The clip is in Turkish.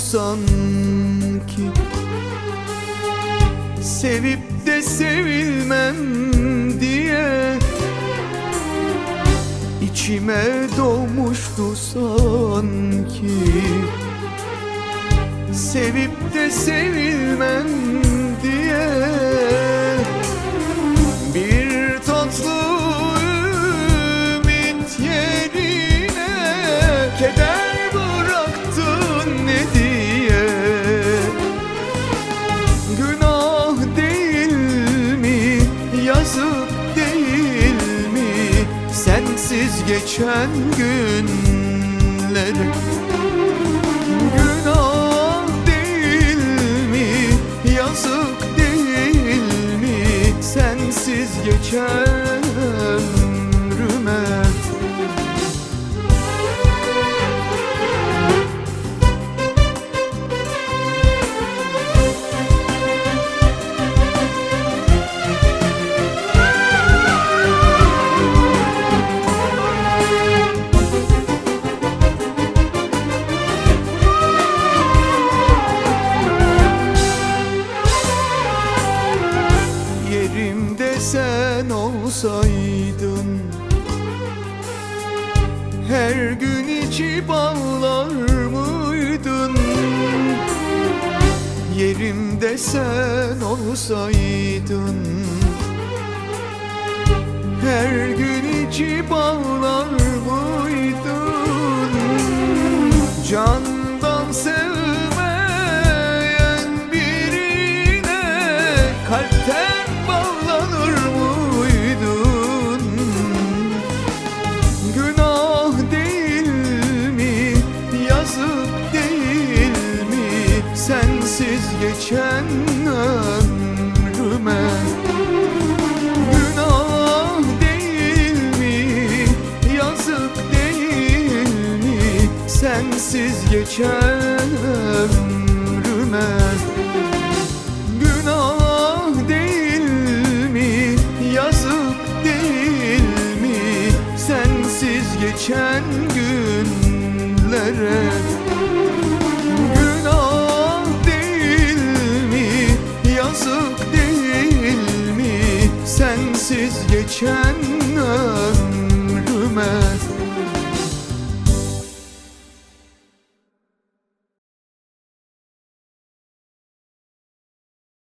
sanki Sevip de sevilmem diye içime doğmuştu sanki. Sevip de sevilmem diye Sensiz geçen günleri. Günah değil mi, yazık değil mi? Sensiz geçen olsaydın. Her gün içi ağlar mıydın? Yerimde sen olsaydın. Her gün içi ağlar mıydın Sensiz geçen ömrüme. Günah değil mi, yazık değil mi? Sensiz geçen ömrüme. Günah değil mi, yazık değil mi? Sensiz geçen günlere sensiz geçen ömrüme